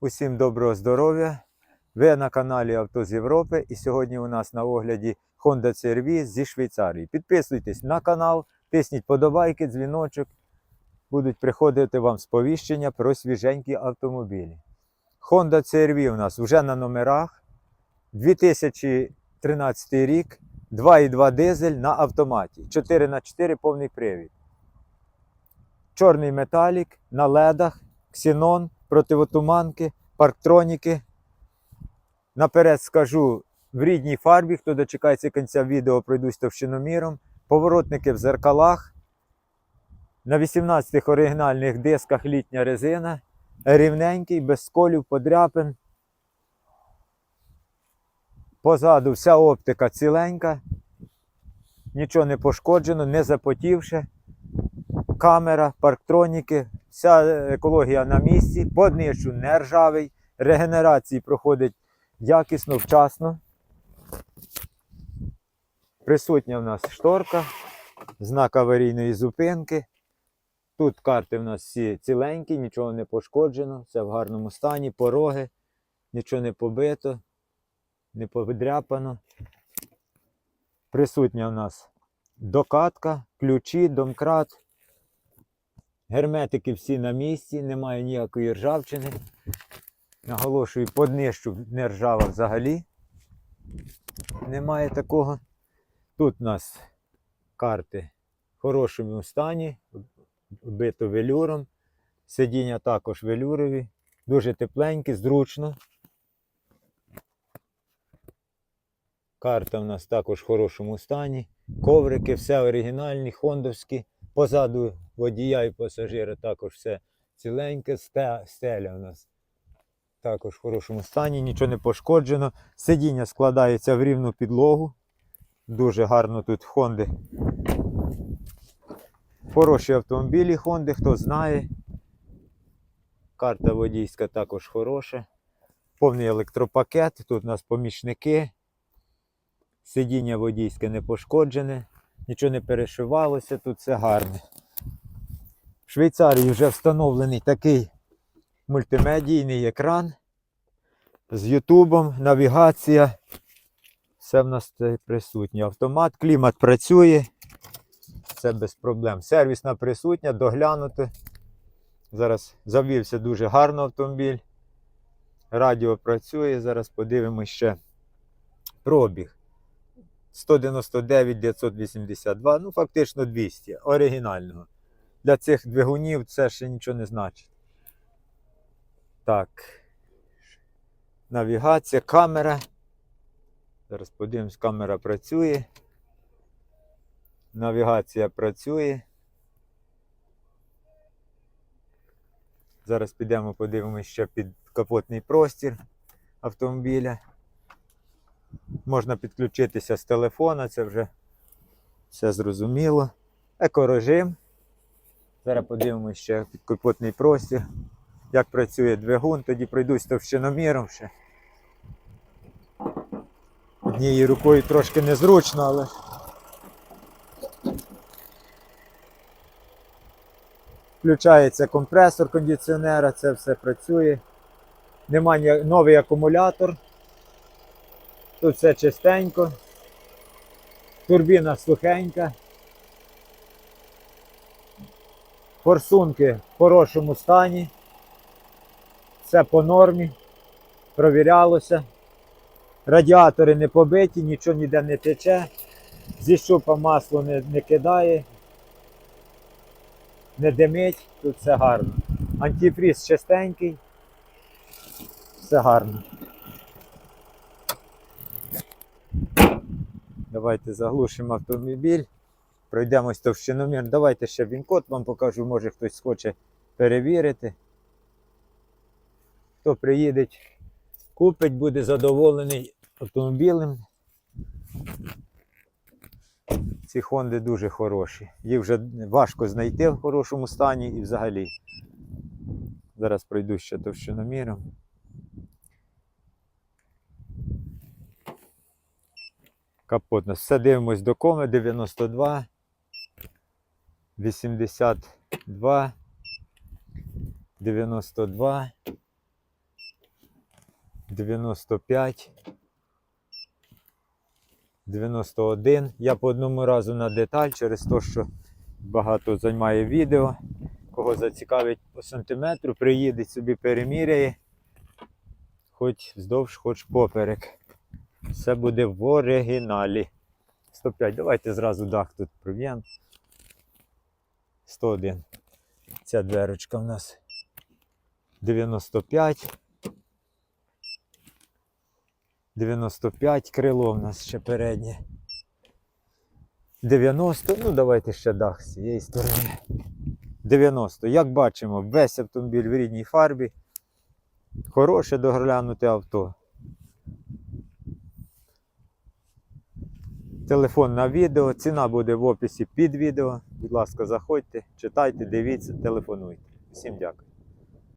Усім доброго здоров'я! Ви на каналі Авто з Європи і сьогодні у нас на огляді Honda CR-V зі Швейцарії. Підписуйтесь на канал, тисніть подобайки, дзвіночок. Будуть приходити вам сповіщення про свіженькі автомобілі. Honda CR-V у нас вже на номерах. 2013 рік, 2,2 дизель на автоматі. 4х4 повний привід. Чорний металік на ледах, ксенон, противотуманки, парктроніки. Наперед скажу в рідній фарбі, хто дочекається кінця відео, пройдусь товщиноміром. Поворотники в зеркалах. На 18 оригінальних дисках літня резина. Рівненький, без сколів, подряпин. Позаду вся оптика ціленька. Нічого не пошкоджено, не запотівше камера, парктроніки, вся екологія на місці, по не ржавий, регенерації проходить якісно, вчасно. Присутня в нас шторка, знак аварійної зупинки. Тут карти в нас всі ціленькі, нічого не пошкоджено, все в гарному стані, пороги, нічого не побито, не подряпано. Присутня в нас докатка, ключі, домкрат. Герметики всі на місці, немає ніякої ржавчини. Наголошую, по днищу не ржава взагалі. Немає такого. Тут у нас карти в хорошому стані, вбито велюром. Сидіння також велюрові, дуже тепленькі, зручно. Карта у нас також в хорошому стані. Коврики, все оригінальні, хондовські. Позаду водія і пасажира також все ціленьке. Стеля у нас також в хорошому стані, нічого не пошкоджено. Сидіння складається в рівну підлогу. Дуже гарно тут Хонди. Хороші автомобілі Хонди, хто знає. Карта водійська також хороша. Повний електропакет. Тут у нас помічники. Сидіння водійське не пошкоджене, нічого не перешивалося, тут все гарне. В Швейцарії вже встановлений такий мультимедійний екран з Ютубом, навігація. Все в нас це присутнє. Автомат, клімат працює. Все без проблем. Сервісна присутня, доглянути. Зараз завівся дуже гарно автомобіль. Радіо працює. Зараз подивимося ще пробіг. 199 982, ну фактично 200 оригінального. Для цих двигунів це ще нічого не значить. Так. Навігація, камера. Зараз подивимось, камера працює. Навігація працює. Зараз підемо подивимося ще під капотний простір автомобіля. Можна підключитися з телефона, це вже все зрозуміло. Екорежим. Зараз подивимося ще під капотний простір, як працює двигун, тоді пройдусь товщиноміром ще. Однією рукою трошки незручно, але. Включається компресор кондиціонера, це все працює. Немає новий акумулятор. Тут все чистенько. Турбіна сухенька. Форсунки в хорошому стані. Все по нормі. Провірялося. Радіатори не побиті, нічого ніде не тече. Зі щупа масло не, не кидає. Не димить, тут все гарно. Антифріз чистенький. Все гарно. Давайте заглушимо автомобіль. Пройдемось товщиномір. Давайте ще він-код вам покажу, може хтось хоче перевірити. Хто приїде, купить, буде задоволений автомобілем. Ці Хонди дуже хороші. Їх вже важко знайти в хорошому стані і взагалі. Зараз пройду ще товщиноміром. Капот. у. Все дивимось до коми 92, 82, 92, 95. 91. Я по одному разу на деталь через те, що багато займає відео. Кого зацікавить по сантиметру, приїде собі переміряє. Хоч вздовж, хоч поперек. Все буде в оригіналі. 105. Давайте зразу дах тут проб'ємо. 101. Ця дверочка в нас 95. 95 крило в нас ще переднє. 90, ну давайте ще дах з цієї сторони. 90. Як бачимо, весь автомобіль в рідній фарбі. Хороше доглянуте авто. Телефон на відео, ціна буде в описі під відео. Будь ласка, заходьте, читайте, дивіться, телефонуйте. Всім дякую.